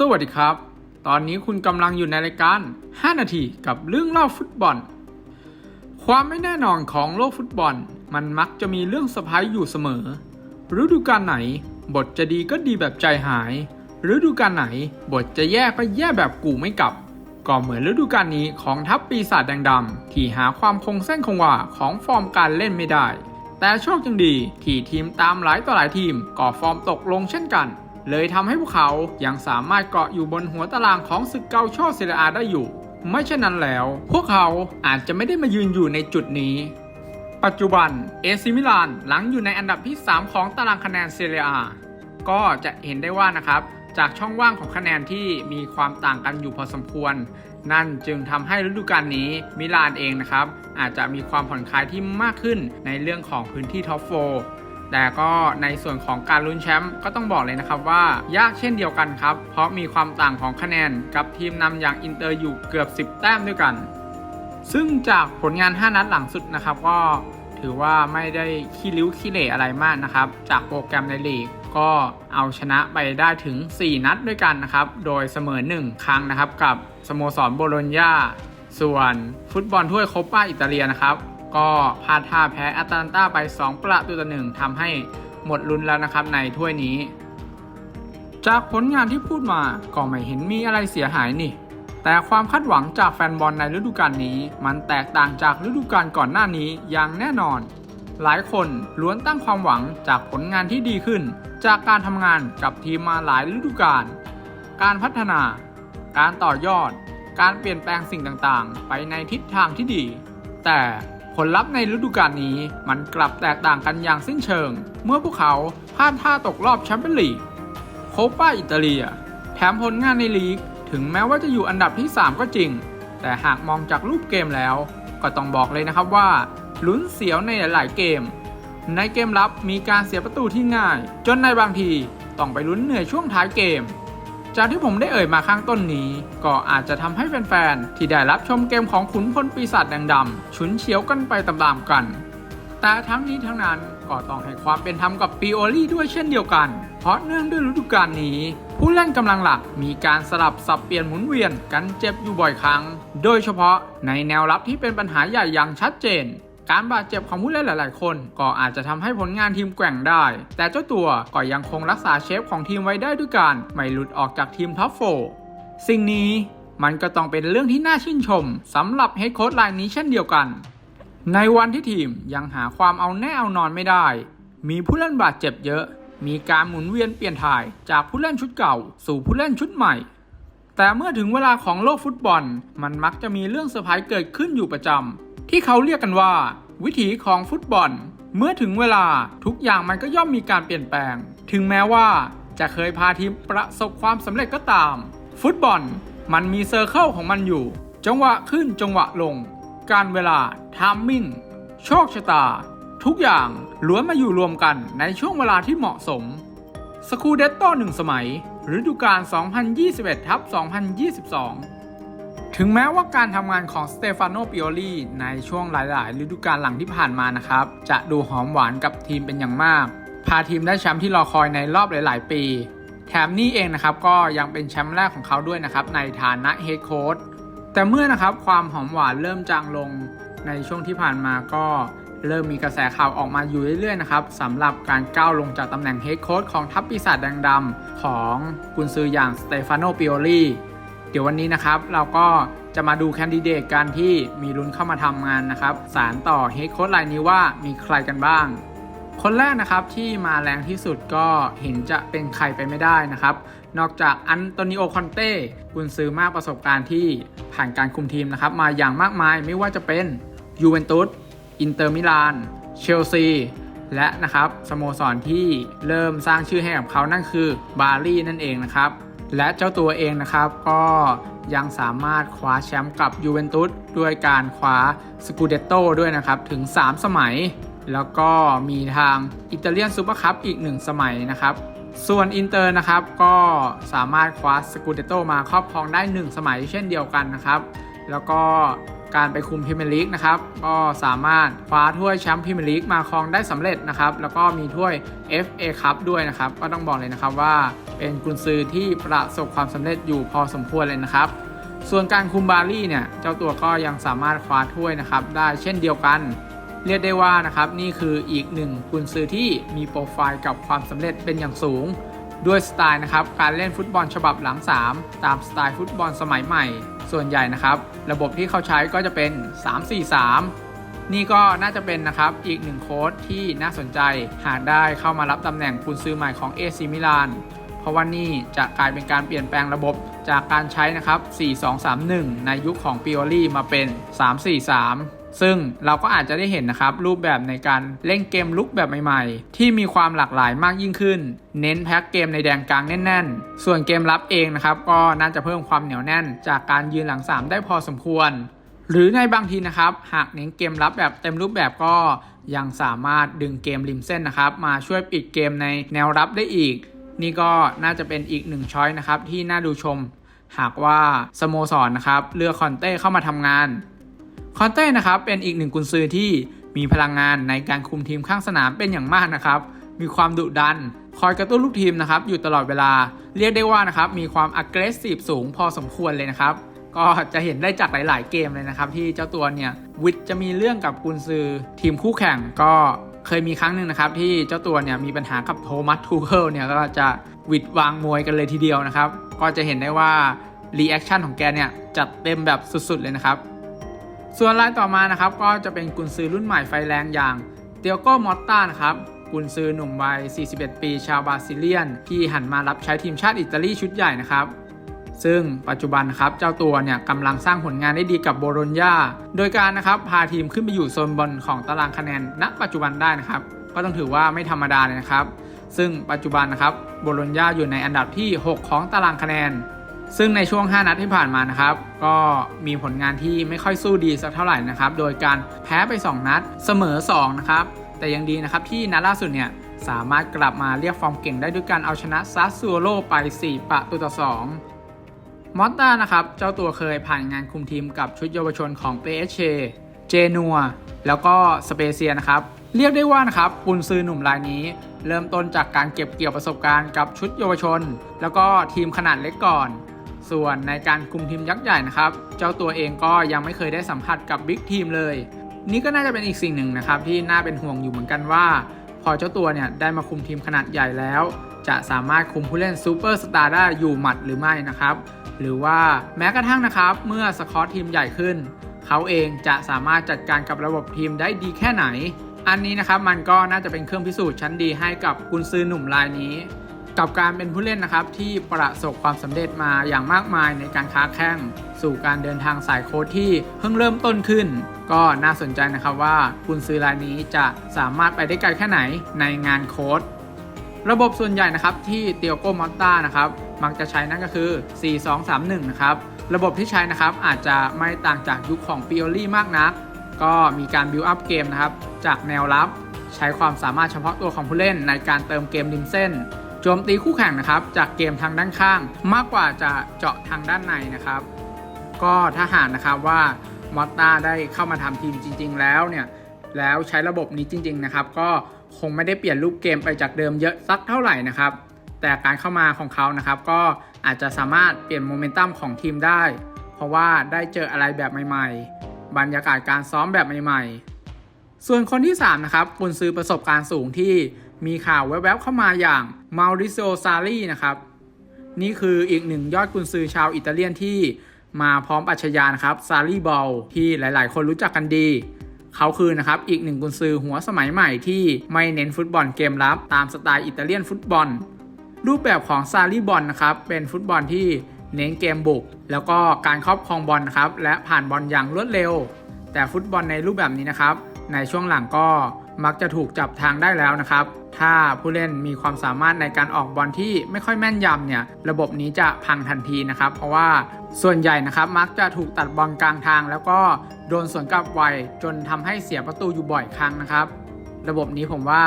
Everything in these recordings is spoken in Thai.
สวัสดีครับ ตอนนี้คุณกำลังอยู่ในรายการ 5 นาทีกับเรื่องเล่าฟุตบอล ความไม่แน่นอนของโลกฟุตบอล มันมักจะมีเรื่องสะพายอยู่เสมอ ฤดูกาลไหน บทจะดีก็ดีแบบใจหาย ฤดูกาลไหน บทจะแย่ก็แย่แบบกูไม่กลับ ก็เหมือนฤดูกาลนี้ของทัพปีศาจแดงดำที่หาความคงเส้นคงวาของฟอร์มการเล่นไม่ได้ แต่โชคยังดีที่ทีมตามหลายต่อหลายทีมก็ฟอร์มตกลงเช่นกัน เลยทำให้พวกเขายังสามารถเกาะอยู่บนหัวตารางของศึกเกาโชเซเรียอาได้อยู่ ไม่เช่นนั้นแล้ว พวกเขาอาจจะไม่ได้มายืนอยู่ในจุดนี้ ปัจจุบันเอซิมิลานหลังอยู่ในอันดับที่ 3 ของตารางคะแนนเซเรียอาก็จะเห็นได้ว่านะครับจากช่องว่างของคะแนนที่มีความต่างกันอยู่พอสมควร นั่นจึงทำให้ฤดูกาลนี้มิลานเองนะครับ อาจจะมีความผ่อนคลายที่มากขึ้นในเรื่องของพื้นที่ท็อปโฟ แต่ก็ในส่วนของการลุ้นแชมป์ก็ต้องบอกเลยนะครับว่ายากเช่นเดียวกันครับ เพราะมีความต่างของคะแนนกับทีมนำอย่างอินเตอร์อยู่เกือบ 10 แต้มด้วยกัน ซึ่งจากผลงาน 5 นัดหลังสุดนะครับก็ถือว่าไม่ได้ขี้ริ้วขี้เหร่อะไรมากนะครับ จากโปรแกรมในลีกก็เอาชนะไปได้ถึง 4 นัดด้วยกันนะครับ โดยเสมอ 1 ครั้งนะครับ กับสโมสรโบโลญญาส่วนฟุตบอลถ้วยโคปาอิตาเลียนะครับ ก็พาท่าแพ้แอตแลนตาไป 2 ประตูต่อหนึ่งทำให้หมดลุ้นแล้วนะครับในถ้วยนี้ จากผลงานที่พูดมาก็ไม่เห็นมีอะไรเสียหายนี่ แต่ความคาดหวังจากแฟนบอลในฤดูกาลนี้ มันแตกต่างจากฤดูกาลก่อนหน้านี้อย่างแน่นอน หลายคนล้วนตั้งความหวังจากผลงานที่ดีขึ้น จากการทำงานกับทีมมาหลายฤดูกาลการพัฒนา การต่อยอด การเปลี่ยนแปลงสิ่งต่างๆ ไปในทิศทางที่ดี แต่ ผลลัพธ์ในฤดูกาลนี้มันกลับแตกต่างกันอย่างสิ้นเชิง เมื่อพวกเขาพลาดท่าตกรอบแชมเปี้ยนลีกโคปาอิตาเลีย แถมผลงานในลีก ถึงแม้ว่าจะอยู่อันดับที่ 3 ก็จริง แต่หากมองจากรูปเกมแล้ว ก็ต้องบอกเลยนะครับว่าลุ้นเสียวในหลายๆเกม ในเกมรับมีการเสียประตูที่ง่าย จนในบางทีต้องไปลุ้นเหนื่อยช่วงท้ายเกม จากที่ผมได้เอ่ยมาข้างต้นนี้ ก็อาจจะทำให้แฟนๆ ที่ได้รับชมเกมของขุนพลปีศาจแดงดำฉุนเฉียวกันไปตามๆกัน แต่ทั้งนี้ทั้งนั้นก็ต้องให้ความเป็นธรรมกับปีโอลี่ด้วยเช่นเดียวกัน เพราะเนื่องด้วยฤดูกาลนี้ ผู้เล่นกำลังหลักมีการสลับสับเปลี่ยนหมุนเวียนกันเจ็บอยู่บ่อยครั้ง โดยเฉพาะในแนวรับที่เป็นปัญหาใหญ่อย่างชัดเจน การบาดเจ็บของผู้เล่นหลาย ๆ คน ก็อาจจะทำให้ผลงานทีมแกว่งได้ แต่เจ้าตัวก็ยังคงรักษาเชฟของทีมไว้ได้ด้วยการไม่หลุดออกจากทีมท็อปโฟร์สิ่งนี้มันก็ต้องเป็นเรื่องที่น่าชื่นชมสำหรับเฮดโค้ชรายนี้เช่นเดียวกัน ในวันที่ทีมยังหาความเอาแน่เอานอนไม่ได้ มีผู้เล่นบาดเจ็บเยอะ มีการหมุนเวียนเปลี่ยนถ่ายจากผู้เล่นชุดเก่า สู่ผู้เล่นชุดใหม่ แต่เมื่อถึงเวลาของโลกฟุตบอล มันมักจะมีเรื่องเซอร์ไพรส์เกิดขึ้นอยู่ประจำ ที่เขาเรียกกันว่า วิถีของฟุตบอล เมื่อถึงเวลาทุกอย่างมันก็ย่อมมีการเปลี่ยนแปลง ถึงแม้ว่าจะเคยพาทีมประสบความสำเร็จก็ตาม ฟุตบอลมันมีเซอร์เคิลของมันอยู่ จังหวะขึ้นจังหวะลง การเวลาทามมิ่งโชคชะตา ทุกอย่างล้วนมาอยู่รวมกันในช่วงเวลาที่เหมาะสมสคูเดตโต้หนึ่งสมัยฤดูกาล2021ทับ2022 ถึงแม้ว่าการทำงานของสเตฟานโนปิโอลีในช่วงหลายๆ ฤดูกาลหลังที่ผ่านมานะครับ จะดูหอมหวานกับทีมเป็นอย่างมาก พาทีมได้แชมป์ที่รอคอยในรอบหลาย ๆ ปี แถมนี่เองนะครับก็ยังเป็นแชมป์แรกของเขาด้วยนะครับในฐานะเฮดโค้ชแต่เมื่อนะครับความหอมหวานเริ่มจางลงในช่วงที่ผ่านมาก็เริ่มมีกระแสข่าวออกมาอยู่เรื่อยๆนะครับสำหรับการก้าวลงจากตำแหน่งเฮดโค้ชของทัพปีศาจแดงดำของกุนซืออย่างสเตฟานโนปิโอลี ดี๋ยววันนี้นะครับเราก็จะมาดูแคนดิเดตการที่มีลุ้นเข้ามาทำงานนะครับ สารต่อเฮดโค้ชรายนี้ว่ามีใครกันบ้าง คนแรกนะครับที่มาแรงที่สุดก็เห็นจะเป็นใครไปไม่ได้นะครับ นอกจากอันโตนิโอคอนเต้กุนซือมากประสบการณ์ที่ผ่านการคุมทีมนะครับ มาอย่างมากมายไม่ว่าจะเป็นยูเวนตุสอินเตอร์มิลานเชลซีและนะครับสโมสรที่เริ่มสร้างชื่อให้กับเขานั่นคือบารี่นั่นเองนะครับ และเจ้าตัวเองนะครับก็ยังสามารถคว้าแชมป์กับยูเวนตุสด้วยการคว้าสกูเดตโต้ด้วยนะครับถึง 3 สมัย แล้วก็มีทางอิตาเลียนซูเปอร์คัพอีก 1 สมัยนะครับ ส่วนอินเตอร์นะครับก็สามารถคว้าสกูเดโต้มาครอบครองได้ 1 สมัยเช่นเดียวกันนะครับ แล้วก็ การไปคุมพรีเมียร์ลีกนะครับก็สามารถคว้าถ้วยแชมป์พรีเมียร์ลีกมาครองได้สำเร็จนะครับแล้วก็มีถ้วย FA คัพด้วยนะครับก็ต้องบอกเลยนะครับว่าเป็นกุนซือที่ประสบความสำเร็จอยู่พอสมควรเลยนะครับส่วนการคุมบาลี่เนี่ยเจ้าตัวก็ยังสามารถคว้าถ้วยนะครับได้เช่นเดียวกัน เรียกได้ว่านะครับนี่คืออีกหนึ่งกุนซือที่มีโปรไฟล์กับความสำเร็จเป็นอย่างสูง ด้วยสไตล์นะครับการเล่นฟุตบอลฉบับหลัง 3 ตามสไตล์ฟุตบอลสมัยใหม่ ส่วนใหญ่นะครับระบบที่เขาใช้ก็จะเป็น 3-4-3 นี่ก็น่าจะเป็นนะครับอีกหนึ่งโค้ดที่น่าสนใจหากได้เข้ามารับตำแหน่งกุนซือใหม่ของเอซิมิลานเพราะว่านี่จะกลายเป็นการเปลี่ยนแปลงระบบจากการใช้นะครับ 4-2-3-1 ในยุคของปิโอลี่มาเป็น 3-4-3 ซึ่งเราก็อาจจะได้เห็นนะครับรูปแบบในการเล่นเกมลุกแบบใหม่ๆ ที่มีความหลากหลายมากยิ่งขึ้น เน้นแพ็กเกมในแดนกลางแน่น ๆ ส่วนเกมรับเองนะครับก็น่าจะเพิ่มความเหนียวแน่น จากการยืนหลัง 3 ได้พอสมควร หรือในบางทีนะครับหากเน้นเกมรับแบบเต็มรูปแบบก็ยังสามารถดึงเกมริมเส้นนะครับ มาช่วยปิดเกมในแนวรับได้อีก นี่ก็น่าจะเป็นอีกหนึ่งช้อยนะครับที่น่าดูชม หากว่าสโมสรนะครับเลือกคอนเต้เข้ามาทำงาน คอนเต้นะครับเป็นอีกหนึ่งกุนซือที่มีพลังงานในการคุมทีมข้างสนามเป็นอย่างมากนะครับ มีความดุดัน คอยกระตุ้นลูกทีมนะครับอยู่ตลอดเวลา เรียกได้ว่านะครับมีความ aggressive สูงพอสมควรเลยนะครับ ก็จะเห็นได้จากหลาย ๆ เกมเลยนะครับ ที่เจ้าตัวเนี่ยวิทจะมีเรื่องกับกุนซือทีมคู่แข่งก็เคยมีครั้งหนึ่งนะครับที่เจ้าตัวเนี่ยมีปัญหากับโทมัสทูเคิลเนี่ยก็จะวิดวางมวยกันเลยทีเดียวนะครับ ก็จะเห็นได้ว่ารีแอคชั่นของแกเนี่ยจัดเต็มแบบสุด ๆ เลยนะครับ ส่วนรายต่อมานะครับก็จะเป็นกุนซือรุ่นใหม่ไฟแรงอย่างเตียโกมอตตานะครับกุนซือหนุ่มวัย 41 ปี ชาวบราซิเลียน ที่หันมารับใช้ทีมชาติอิตาลีชุดใหญ่นะครับซึ่งปัจจุบันครับเจ้าตัวเนี่ยกำลังสร้างผลงานได้ดีกับโบโลญญาโดยการนะครับพาทีมขึ้นไปอยู่โซนบนของตารางคะแนนณ ปัจจุบันได้นะครับ ก็ต้องถือว่าไม่ธรรมดาเลยนะครับ ซึ่งปัจจุบันนะครับโบโลญญาอยู่ในอันดับที่ 6 ของตารางคะแนน ซึ่งในช่วง 5 นัดที่ผ่านมานะครับ ก็มีผลงานที่ไม่ค่อยสู้ดีสักเท่าไหร่นะครับ โดยการแพ้ไป 2 นัดเสมอ 2 นะครับ แต่ยังดีนะครับที่นัดล่าสุดเนี่ยสามารถกลับมาเรียกฟอร์มเก่งได้ด้วยการเอาชนะซัสซูโรไป 4 ประตูต่อ 2 มอตตานะครับ เจ้าตัวเคยผ่านงานคุมทีมกับชุดเยาวชนของเปเชเจนัว แล้วก็สเปเซียนะครับ เรียกได้ว่านะครับปุนซือหนุ่มรายนี้ เริ่มต้นจากการเก็บเกี่ยวประสบการณ์กับชุดเยาวชน แล้วก็ทีมขนาดเล็กก่อน ส่วนในการคุมทีมยักษ์ใหญ่นะครับ เจ้าตัวเองก็ยังไม่เคยได้สัมผัสกับบิ๊กทีมเลย นี่ก็น่าจะเป็นอีกสิ่งหนึ่งนะครับ ที่น่าเป็นห่วงอยู่เหมือนกันว่า พอเจ้าตัวเนี่ยได้มาคุมทีมขนาดใหญ่แล้ว จะสามารถคุมผู้เล่นซูเปอร์สตาร์ได้อยู่หมัดหรือไม่นะครับ หรือว่าแม้กระทั่งนะครับ เมื่อสกอตทีมใหญ่ขึ้น เขาเองจะสามารถจัดการกับระบบทีมได้ดีแค่ไหน อันนี้นะครับมันก็น่าจะเป็นเครื่องพิสูจน์ชั้นดีให้กับกุนซือหนุ่มรายนี้ กับการเป็นผู้เล่นนะครับที่ประสบความสำเร็จมาอย่างมากมายในการค้าแข่งสู่การเดินทางสายโค้ชที่เพิ่งเริ่มต้นขึ้น ก็น่าสนใจนะครับว่ากุนซือรายนี้จะสามารถไปได้ไกลแค่ไหนในงานโค้ชระบบส่วนใหญ่นะครับที่เตียโกมอตตานะครับมักจะใช้นั่นก็คือ 4-2-3-1 นะครับ ระบบที่ใช้นะครับอาจจะไม่ต่างจากยุคของปิโอลี่มากนัก ก็มีการบิวอัพเกมนะครับจากแนวรับ ใช้ความสามารถเฉพาะตัวของผู้เล่นในการเติมเกมริมเส้น จมตีคู่แข่งนะครับ จากเกมทางด้านข้าง มากกว่าจะเจาะทางด้านในนะครับ ก็ถ้าหากนะครับว่ามอตตาได้เข้ามาทำทีมจริง ๆ แล้วเนี่ยแล้วใช้ระบบนี้จริง ๆ นะครับ ก็คงไม่ได้เปลี่ยนรูปเกมไปจากเดิมเยอะสักเท่าไหร่นะครับ แต่การเข้ามาของเขานะครับ ก็อาจจะสามารถเปลี่ยนโมเมนตัมของทีมได้ เพราะว่าได้เจออะไรแบบใหม่ ๆ บรรยากาศการซ้อมแบบใหม่ ๆ ส่วนคนที่ 3 นะครับกุนซือประสบการณ์สูงที่มีข่าวแวบๆเข้ามาอย่างมาริโซซารีนะครับนี่คืออีกหนึ่งยอดกุนซือชาวอิตาเลียนที่มาพร้อมปรัชญานะครับซารีบอลที่หลายๆ คนรู้จักกันดี เขาคือนะครับอีกหนึ่งกุนซือหัวสมัยใหม่ที่ไม่เน้นฟุตบอลเกมรับตามสไตล์อิตาเลียนฟุตบอล รูปแบบของซารีบอลนะครับเป็นฟุตบอลที่เน้นเกมบุก แล้วก็การครอบครองบอลนะครับและผ่านบอลอย่างรวดเร็ว แต่ฟุตบอลในรูปแบบนี้นะครับ ในช่วงหลังก็มักจะถูกจับทางได้แล้วนะครับ ถ้าผู้เล่นมีความสามารถในการออกบอลที่ไม่ค่อยแม่นยำเนี่ย ระบบนี้จะพังทันทีนะครับ เพราะว่าส่วนใหญ่นะครับมักจะถูกตัดบอลกลางทาง แล้วก็โดนสวนกลับไวจนทำให้เสียประตูอยู่บ่อยครั้งนะครับ ระบบนี้ผมว่า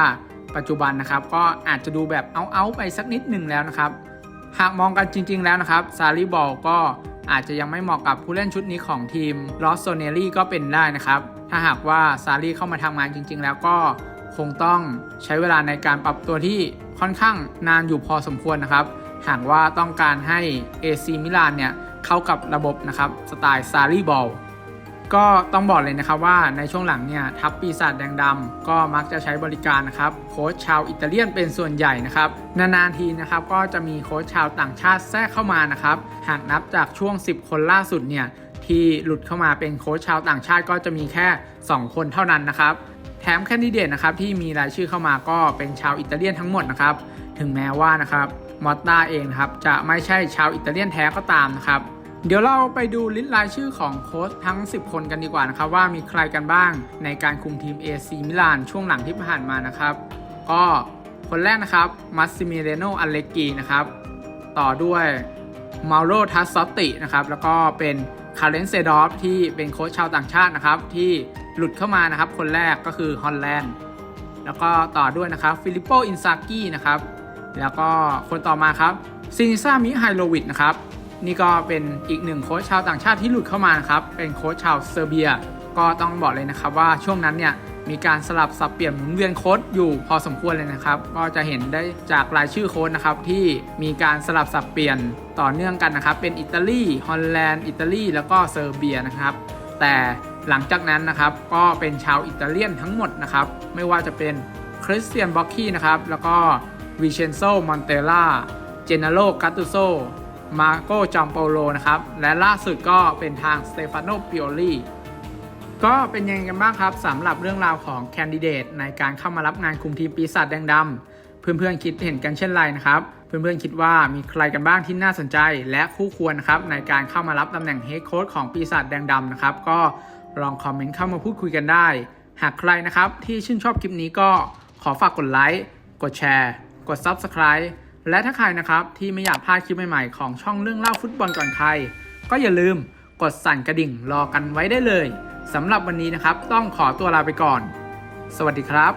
ปัจจุบันนะครับก็อาจจะดูแบบเอาๆไปสักนิดหนึ่งแล้วนะครับ หากมองกันจริง ๆ แล้วนะครับซารีบอลก็อาจจะยังไม่เหมาะกับผู้เล่นชุดนี้ของทีมลอสโซเนลลี่ก็เป็นได้นะครับ ถ้าหากว่าซารีเข้ามาทำงานจริง ๆ แล้วก็คงต้องใช้เวลาในการปรับตัวที่ค่อนข้างนานอยู่พอสมควรนะครับ หากว่าต้องการให้ AC มิลานเนี่ยเข้ากับระบบนะครับสไตล์ซารีบอลก็ต้องบอกเลยนะครับว่าในช่วงหลังเนี่ยทัพปีศาจแดงดำก็มักจะใช้บริการนะครับโค้ชชาวอิตาเลียนเป็นส่วนใหญ่นะครับนานๆทีนะครับก็จะมีโค้ชชาวต่างชาติแทรกเข้ามานะครับหากนับจากช่วง 10 คนล่าสุดเนี่ย ที่หลุดเข้ามาเป็นโค้ชชาวต่างชาติก็จะมีแค่ 2 คนเท่านั้นนะครับ แถมแคนดิเดตนะครับที่มีรายชื่อเข้ามาก็เป็นชาวอิตาเลียนทั้งหมดนะครับ ถึงแม้ว่านะครับมอตตาเองนะครับจะไม่ใช่ชาวอิตาเลียนแท้ก็ตามนะครับ เดี๋ยวเราไปดูลิสต์รายชื่อของโค้ชทั้ง 10 คนกันดีกว่านะครับว่ามีใครกันบ้างในการคุมทีม AC มิลานช่วงหลังที่ผ่านมานะครับ ก็คนแรกนะครับมัสซิมิเรโนอัลเลกีนะครับ ต่อด้วยมาโรทัสซอตตินะครับ แล้วก็เป็น คาร์เรนเซดอฟที่เป็นโค้ชชาวต่างชาตินะครับ ที่หลุดเข้ามานะครับ คนแรกก็คือฮอลแลนด์แล้วก็ต่อด้วยนะครับฟิลิปโปอินซากี้นะครับ แล้วก็คนต่อมาครับซินิซามิไฮโลวิชนะครับ นี่ก็เป็นอีกหนึ่งโค้ชชาวต่างชาติที่หลุดเข้ามานะครับ เป็นโค้ชชาวเซอร์เบีย ก็ต้องบอกเลยนะครับว่าช่วงนั้นเนี่ย มีการสลับสับเปลี่ยนหมุนเวียนโค้ชอยู่พอสมควรเลยนะครับ ก็จะเห็นได้จากรายชื่อโค้ชนะครับที่มีการสลับสับเปลี่ยนต่อเนื่องกันนะครับ เป็นอิตาลีฮอลแลนด์อิตาลีแล้วก็เซอร์เบียนะครับ แต่หลังจากนั้นนะครับก็เป็นชาวอิตาเลียนทั้งหมดนะครับ ไม่ว่าจะเป็นคริสเตียนบ็อกกี้นะครับแล้วก็วิเชนโซมอนเตล่าเจเนโรกาตุโซมาโกจัมโปโลนะครับ และล่าสุดก็เป็นทางสเตฟานโนปิโอลี ก็เป็นยังไงกันบ้างครับสำหรับเรื่องราวของแคนดิเดตในการเข้ามารับงานคุมทีมปีศาจแดงดำเพื่อนๆคิดเห็นกันเช่นไรนะครับ เพื่อนๆคิดว่ามีใครกันบ้างที่น่าสนใจ และคู่ควรครับในการเข้ามารับตำแหน่งเฮดโค้ชของปีศาจแดงดำนะครับก็ลองคอมเมนต์เข้ามาพูดคุยกันได้ หากใครนะครับที่ชื่นชอบคลิปนี้ก็ขอฝากกดไลค์กดแชร์ กด Subscribe และถ้าใครนะครับที่ไม่อยากพลาดคลิปใหม่ๆของช่องเรื่องเล่าฟุตบอลก่อนใคร ก็อย่าลืมกดสั่นกระดิ่งรอกันไว้ได้เลย สำหรับวันนี้นะครับ ต้องขอตัวลาไปก่อน สวัสดีครับ